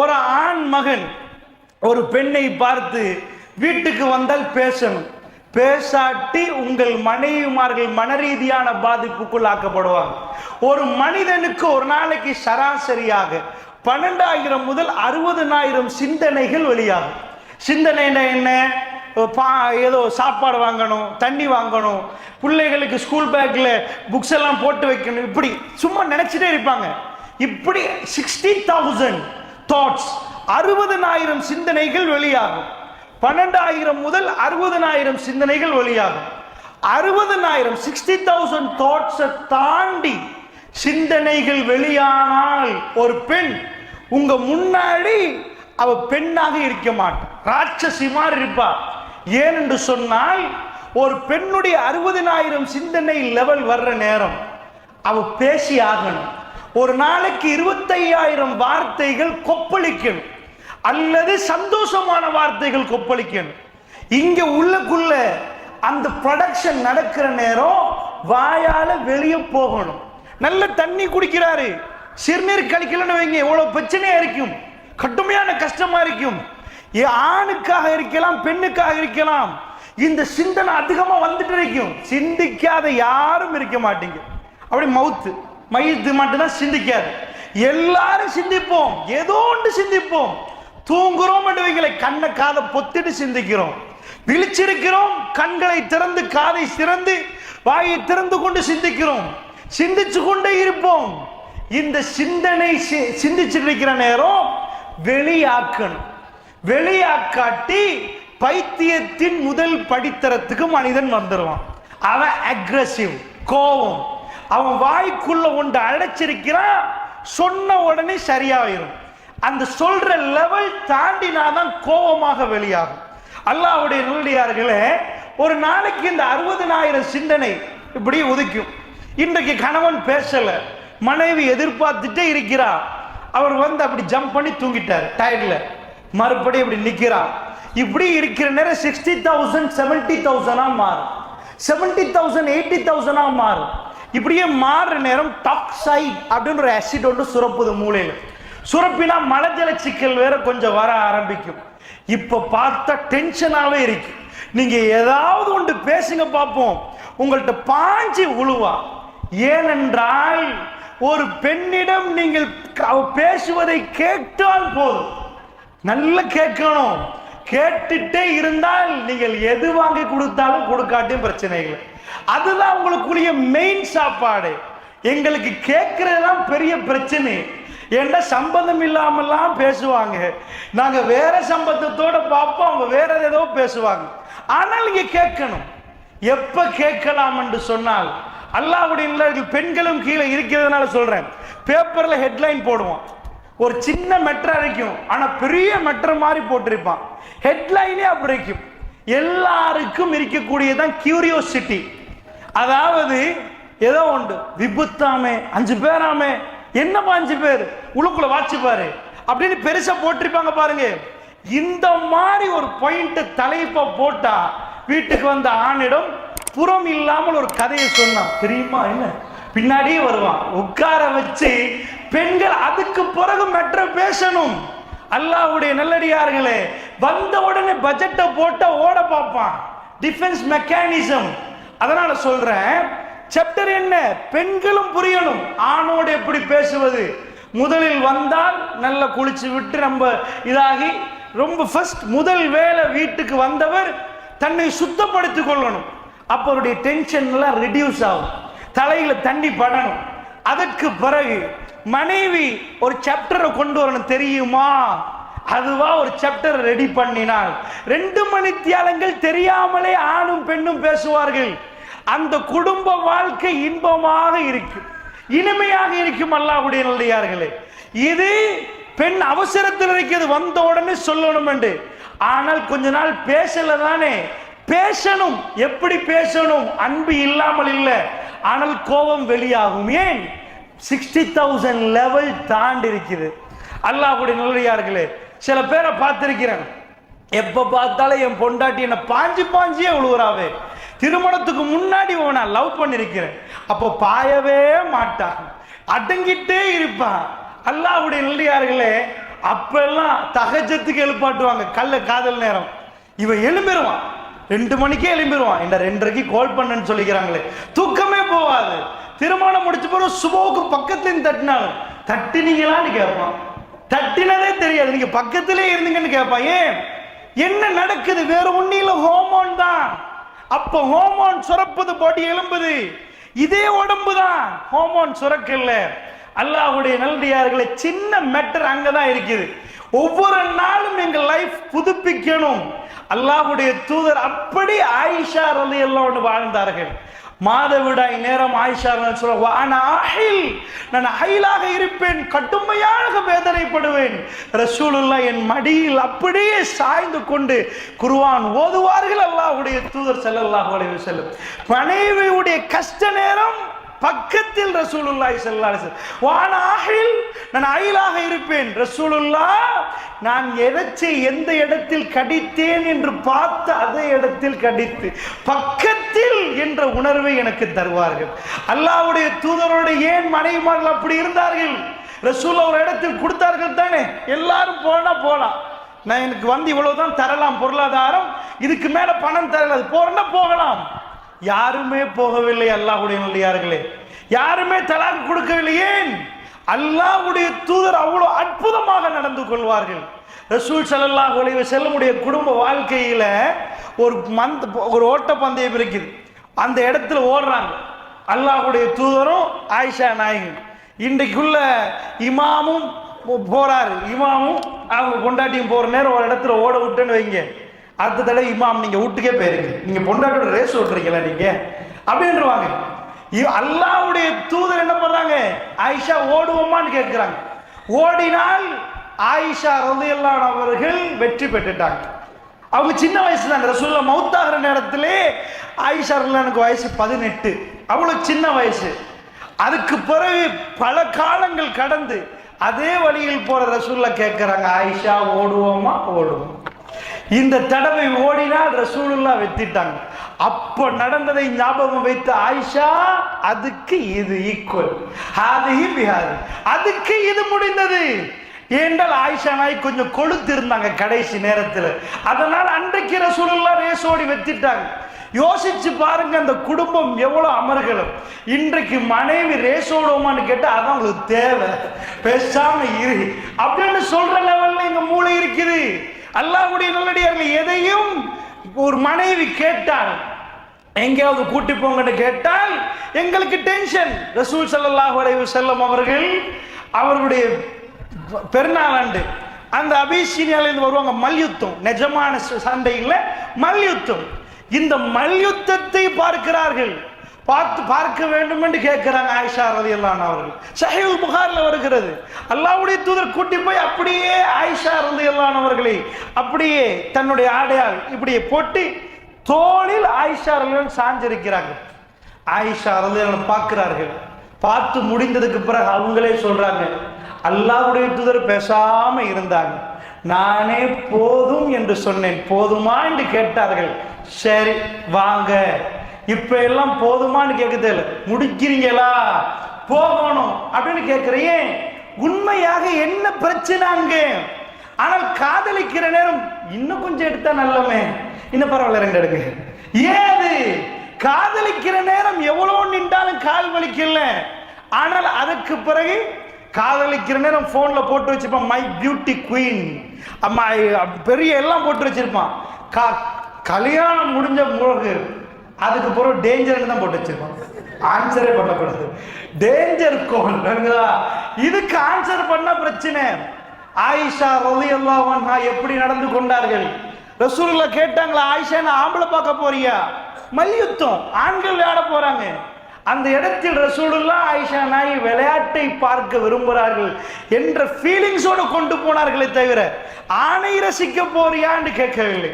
ஒரு ஆண் மகன் ஒரு பெண்ணை பார்த்து வீட்டுக்கு வந்தால் பேசணும். பேசாட்டி உங்கள் மனைவிமார்கள் மனரீதியான பாதிப்புக்குள் ஆக்கப்படுவாங்க ஒரு மனிதனுக்கு ஒரு நாளைக்கு சராசரியாக பன்னெண்டாயிரம் முதல் அறுபதனாயிரம் சிந்தனைகள் வெளியாகும். சிந்தனைன்னா என்ன பா ஏதோ சாப்பாடு வாங்கணும் தண்ணி வாங்கணும் பிள்ளைகளுக்கு ஸ்கூல் பேக்கில் புக்ஸ் எல்லாம் போட்டு வைக்கணும் இப்படி சும்மா நினச்சிட்டே இருப்பாங்க. இப்படி சிக்ஸ்டி தௌசண்ட் தாட்ஸ் அறுபதனாயிரம் சிந்தனைகள் வெளியாகும். பன்னெண்டாயிரம் முதல் அறுபதனாயிரம் சிந்தனைகள் வெளியாகும். அறுபதனாயிரம் சிக்ஸ்டி தௌசண்ட் தாட்ஸை தாண்டி சிந்தனைகள் வெளியானால் ஒரு பெண் உங்க முன்னாடி அவ பெண்ணாக இருக்க மாட்டான் ராட்சசி மாதிரி இருப்பா. ஏனென்று சொன்னால் ஒரு பெண்ணுடைய அறுபதினாயிரம் சிந்தனை லெவல் வர்ற நேரம் அவ பேசி ஆகணும். ஒரு நாளைக்கு இருபத்தையாயிரம் வார்த்தைகள் கொப்பளிக்கணும். அல்லது சந்தோஷமான வார்த்தைகள் கொப்பளிக்கணும். இங்க உள்ளக்குள்ள அந்த ப்ரொடக்ஷன் நடக்கிற நேரம் வாயால வெளியே போகணும். நல்ல தண்ணி குடிக்கிறாரு. சிறுநீர் கழிக்கலன்னு வைங்க எவ்வளவு பிரச்சனையா இருக்கும். கடுமையான கஷ்டமா இருக்கும். ஏ, ஆணுக்காக இருக்கலாம் பெண்ணுக்காக இருக்கலாம். இந்த சிந்தனை அதிகமா வந்துட்டு இருக்கும். சிந்திக்காத யாரும் இருக்க மாட்டீங்க. அப்படி மவுத்து மையத்து மட்டும்தான் சிந்திக்காது. எல்லாரும் சிந்திப்போம். ஏதோ ஒன்று சிந்திப்போம். தூங்குறோம் என்று வைங்களை கண்ணை காதை பொத்திட்டு சிந்திக்கிறோம். விழிச்சிருக்கிறோம். கண்களை திறந்து காதை திறந்து வாயை திறந்து கொண்டு சிந்திக்கிறோம். சிந்திச்சு கொண்டே இருப்போம். இந்த சிந்தனை சி- சிந்திச்சிட்டு இருக்கிற நேரம் வெளியாக்கணும். வெளியாக்காட்டி பைத்தியத்தின் முதல் படித்தரத்துக்கு மனிதன் வந்துடுவான் அவன் அக்ரசிவ் கோபம். அவன் வாய்க்குள்ள ஒன்று அடைச்சிருக்கிறான் சொன்ன உடனே சரியாயிரும். அந்த சொல்ற லெவல் தாண்டினாதான் கோபமாக வெளியாகும். அல்லாவுடைய நூலியார்களே ஒரு நாளைக்கு இந்த அறுபதனாயிரம் சிந்தனை இப்படி உதிக்கும். இன்றைக்கு கணவன் பேசல மனைவி எதிர்பார்த்துட்டே இருக்கிறா. அவர் வந்து அப்படி ஜம்ப் பண்ணி தூங்கிட்டார் டயர்ல மறுபடியும் இப்படி நிற்கிறா இப்படி இருக்கிற நேரம் சிக்ஸ்டி தௌசண்ட் செவன்டி தௌசண்டா மாறும். செவன்டி தௌசண்ட் எயிட்டி தௌசண்டா மாறும். இப்படியே மாறுற நேரம் டாக்ஸைட் அப்படின்ற ஆசிட் ஒன்று சுரப்புது மூளையில். சுரப்பினா மலஜல சிக்கல் வேற கொஞ்சம் வர ஆரம்பிக்கும். இப்போ பார்த்தா டென்ஷனாகவே இருக்கு. நீங்க ஏதாவது ஒன்று பேசுங்க பார்ப்போம் உங்கள்கிட்ட பாஞ்சி உழுவா. ஏனென்றால் ஒரு பெண்ணிடம் நீங்கள் பேசுவதை கேட்டால் போதும். நல்ல கேட்கணும். கேட்டுட்டே இருந்தால் நீங்கள் எது வாங்கி கொடுத்தாலும் கொடுக்காட்டியும் பிரச்சனை இல்லை. அதுதான் உங்களுக்குரிய மெயின் சாப்பாடு. எங்களுக்கு கேட்கறது தான் பெரிய பிரச்சனை. ஏன்டா சம்பந்தம் இல்லாமலாம் பேசுவாங்க. நாங்க வேற சம்பந்தத்தோட பார்ப்போம் அவங்க வேற ஏதோ பேசுவாங்க. ஆனால் நீங்க கேட்கணும். எப்ப கேட்கலாம் என்று சொன்னால் அல்லாவுடைய பெண்களும் கீழே இருக்கிறதுனால சொல்றேன். பேப்பர்ல ஹெட்லைன் போடுவோம். ஒரு சின்ன மெட்ரா இருக்கும் ஆனா பெரிய மெட்ரா மாதிரி போட்டிருப்பான். ஹெட்லைனே அப்படி இருக்கும் எல்லாருக்கும் இருக்கக்கூடியதான் கியூரியோசிட்டி அதாவது ஏதோ உண்டு. விபுத்தாமே அஞ்சு பேராமே. என்னப்பா அஞ்சு பேர்? உள்ளுக்குள்ள வாட்சி அப்படின்னு பெருசா போட்டிருப்பாங்க பாருங்க. இந்த மாதிரி ஒரு பாயிண்ட் தலைப்ப போட்டா வீட்டுக்கு வந்த ஆணிடம் புறம் இல்லாமல் ஒரு கதையை சொன்னான். தெரியுமா என்ன? பின்னாடியே வருவான். உட்கார வச்சு பெண்கள் அதுக்கு பிறகு மற்ற பேசணும். அல்லாஹ்வுடைய நல்லடியார்களே வந்த உடனே பட்ஜெட்டை போட்ட ஓட பார்ப்பான். டிஃபென்ஸ் மெக்கானிசம் அதனால சொல்றேன் சாப்டர் என்ன? பெண்களும் புரியணும். ஆணோடு எப்படி பேசுவது? முதலில் வந்தால் நல்லா குளிச்சு விட்டு நம்ம இதாகி ரொம்ப ஃபர்ஸ்ட் முதல் வேலை வீட்டுக்கு வந்தவர் தன்னை சுத்தப்படுத்தி கொள்ளணும். அப்போ அவருடைய டென்ஷன்லாம் ரெடியூஸ் ஆகும். தலையில தண்ணி படணும். அதற்கு பிறகு மனைவி ஒரு சாப்டரை கொண்டு வரணும் தெரியுமா? அதுவா ஒரு சாப்டர் ரெடி பண்ணினால். ரெண்டு மணித்தியாலங்கள் தெரியாமலே ஆணும் பெண்ணும் பேசுவார்கள். அந்த குடும்ப வாழ்க்கை இன்பமாக இருக்கும். இனிமையாக இருக்கும் அல்லாஹுடைய நல்லடியார்களே. இது பெண் அவசரத்தில் இருக்கிறது வந்த உடனே சொல்லணும் என்று. ஆனால் கொஞ்ச நாள் பேசல தானே. பேசணும். எப்படி பேசணும்? அன்பு இல்லாமல் இல்லை. ஆனால் கோபம் வெளியாகும். ஏன்? சிக்ஸ்டி தௌசண்ட் லெவல் தாண்டி இருக்குது. அல்லாஹுடைய நல்லடியார்களே சில பேரை பார்த்திருக்கிறேன். எப்ப பார்த்தாலும் என் பொண்டாட்டி என்ன பாஞ்சு பாஞ்சியே உழுவுறாவே. திருமணத்துக்கு முன்னாடி உன்னை லவ் பண்ணிருக்கிறேன். அப்போ பாயவே மாட்டான். அடங்கிட்டே இருப்பான். அல்லாவுடைய நல்லியார்களே அப்பெல்லாம் தகஜத்துக்கு எழுப்பாட்டுவாங்க. கல்ல காதல் நேரம். இவன் எழும்பிடுவான் ரெண்டு மணிக்கே எழும்பிடுவான் இந்த ரெண்டரைக்கு கால் பண்ணுன்னு சொல்லிக்கிறாங்களே. தூக்கமே போகாது. திருமணம் முடிச்ச பிறகு சுபோக்கு பக்கத்துலேயும் தட்டினாலும் தட்டினீங்களான்னு கேட்பான். தட்டினதே தெரியாது. நீங்க பக்கத்திலே இருந்தீங்கன்னு கேட்பான். ஏன்? என்ன நடக்குது? வேற ஒன்னில ஹோமோன் தான். அப்ப ஹோமோன் சுரப்பது பாடி எலும்புது இதே உடம்பு தான் ஹோமோன் சுரக்கல்ல. அல்லாஹுடைய நல்லடியார்களை சின்ன மேட்டர் அங்கதான் இருக்குது. ஒவ்வொரு நாளும் எங்க லைஃப் புதுப்பிக்கணும். அல்லாஹுடைய தூதர் அப்படி ஆயிஷா ரலி எல்லாம் வாழ்ந்தார்கள். மாதவிடாய் நேரம் ஆயிஷா சொல்ல நான் அகிலாக இருப்பேன் கடுமையாக வேதனைப்படுவேன். ரசூலுல்லா என் மடியில் அப்படியே சாய்ந்து கொண்டு குருவான் ஓதுவார்கள் அல்லாஹுடைய தூதர் ஸல்லல்லாஹு அலைஹி வஸல்லம். மனைவியுடைய கஷ்ட நேரம் பக்கத்தில் ரசூலுல்லாஹி ஸல்லல்லாஹு அலைஹி வான ஆஹில் நான் அயிலாக இருப்பேன். ரசூலுல்லா நான் எதச்சை எந்த இடத்தில் கடித்தேன் என்று பார்த்து அதே இடத்தில் கடித்து பக்க இடத்தில் என்ற உணர்வை எனக்கு தருவார்கள். அல்லாஹ்வுடைய தூதரோடு ஏன் மனைவிமார்கள் அப்படி இருந்தார்கள்? ரசூல் ஒரு இடத்தில் கொடுத்தார்கள் தானே? எல்லாரும் போனா போலாம் நான் எனக்கு வந்து இவ்வளவுதான் தரலாம் பொருளாதாரம். இதுக்கு மேல பணம் தரல அது போறேன்னா போகலாம். யாருமே போகவில்லை அல்லாஹுடைய நல்லியார்களே யாருமே தலாக்கு கொடுக்கவில்லை ஏன்? அல்லாஹுடைய தூதர் அவ்வளவு அற்புதமாக நடந்து கொள்வார்கள். ரசூல் ஸல்லல்லாஹு அலைஹி குடும்ப வாழ்க்கையில ஒரு மந்த் ஒரு ஓட்டப்பந்தயம் இருக்குது அந்த இடத்துல ஓடுறாங்க. அல்லாஹ்வுடைய தூதரும் ஆயிஷா நாயகன் இன்றைக்குள்ள இமாமும் போ- போறாரு. இமாமும் அவங்க கொண்டாட்டியும் போற நேரம் ஒரு இடத்துல ஓட விட்டுன்னு வைங்க. அடுத்த தடவை இமாம் நீங்க வீட்டுக்கே போயிருங்க. நீங்க பொண்டாட்டியோட ரேஸ் ஓட்டுறீங்களா நீங்க? அப்படின்றவாங்க. இ- தூதர் என்ன பண்றாங்க? ஆயிஷா ஓடுவோமான்னு கேட்கிறாங்க. ஓடினால் ஆயிஷா ரலியல்லாஹு அவர்கள் வெற்றி பெற்றுட்டாங்க. அவங்க சின்ன வயசு தான் ரசூல்லா மவுத்தாகிற நேரத்திலே ஆயிஷா எனக்கு வயசு பதினெட்டு. அவ்வளோ சின்ன வயசு. அதுக்கு பிறகு பல காலங்கள் கடந்து அதே வழியில் போற ரசூல்லா கேட்கிறாங்க ஆயிஷா ஓடுவோமா? ஓடுவோம். இந்த தடவை ஓடினால் ரசூலுல்லா வெத்திட்டாங்க அப்ப நடந்ததை ஞாபகம் வைத்த ஆயிஷா அதுக்கு இது ஈக்குவல் அதுக்கு இது முடிந்தது. ஏண்டால் ஆயிஷா நாய் கொஞ்சம் கொழுத்து இருந்தாங்க கடைசி நேரத்தில். அதனால் அன்றைக்கு ரசூலுல்லா ரேசோடி வெத்திட்டாங்க. யோசிச்சு பாருங்க அந்த குடும்பம் எவ்வளோ அமர்களும் இன்றைக்கு மனைவி ரேசோடுவோமான்னு கேட்டால் அதான் உங்களுக்கு தேவை. பேசாம இரு. அப்படின்னு சொல்ற லெவல்ல எங்க மூளை இருக்குது. அல்லாவுடைய நல்லடியார்கள் எதையும் ஒரு மனைவி கேட்டால் எங்கேயாவது கூட்டி போங்கன்னு கேட்டால் எங்களுக்கு டென்ஷன் ரசூல் சல்லாஹ் அலைஹி வஸல்லம் அவர்கள் அவர்களுடைய பெருநாளாண்டு. அந்த அபிசீனியாலேருந்து வருவாங்க மல்யுத்தம். நிஜமான ச- மல்யுத்தம். இந்த மல்யுத்தத்தை பார்க்கிறார்கள். பார்த்து பார்க்க வேண்டும் என்று கேட்கிறாங்க ஆயிஷா ரலியல்லாஹு அவர்கள். சஹீல் புகாரில் வருகிறது. அல்லாவுடைய தூதர் கூட்டி போய் அப்படியே ஆயிஷா ரலியல்லாஹு அவர்களை அப்படியே தன்னுடைய ஆடையால் இப்படியே போட்டு தோளில் ஆயிஷா ரலியல்லாஹு சாஞ்சிருக்கிறாங்க ஆயிஷா ரலியல்லாஹு பார்க்கிறார்கள். பார்த்து முடிந்ததுக்கு பிறகு அவங்களே சொல்றாங்க அல்லாவுடைய தூதர் பேசாம இருந்தாங்க. நானே போதும் என்று சொன்னேன். போதுமா என்று கேட்டார்கள். சரி வாங்க. இப்ப எல்லாம் போதுமான்னு கேட்க தெரியல முடிக்கிறீங்களா? போகணும் அப்படின்னு கேட்கிறேன். உண்மையாக என்ன பிரச்சனை அங்க? ஆனால் காதலிக்கிற நேரம் இன்னும் கொஞ்சம் எடுத்தா நல்லமே. இன்னும் பரவாயில்ல ரெண்டு எடுங்க. ஏது? காதலிக்கிற நேரம் எவ்வளவு நின்றாலும் கால் வலிக்கல. ஆனால் அதுக்கு பிறகு காதலிக்கிற நேரம் ஃபோனில் போட்டு வச்சிருப்பான். மை பியூட்டி குயின் அம்மா பெரிய எல்லாம் போட்டு வச்சிருப்பான். கா கல்யாணம் முடிஞ்ச பிறகு அதுக்கு பிறகு டேஞ்சர்னு தான் போட்டு வச்சிருப்பான். ஆன்சரே பண்ணக்கூடாது. டேஞ்சர் கோல் இதுக்கு ஆன்சர் பண்ண பிரச்சனை. ஆயிஷா ரவி அன்ஹா எப்படி நடந்து கொண்டார்கள்? ரசூலுல்லா கேட்டாங்களா ஆயிஷா நான் ஆம்பளை பார்க்க போறியா? மல்யுத்தம். ஆண்கள் விளையாட போறாங்க. அந்த இடத்தில் ரசூலுல்லா ஆயிஷா நாய் விளையாட்டை பார்க்க விரும்புகிறார்கள் என்ற ஃபீலிங்ஸோடு கொண்டு போனார்களே தவிர ஆணை ரசிக்க போறியான்னு கேட்கவில்லை.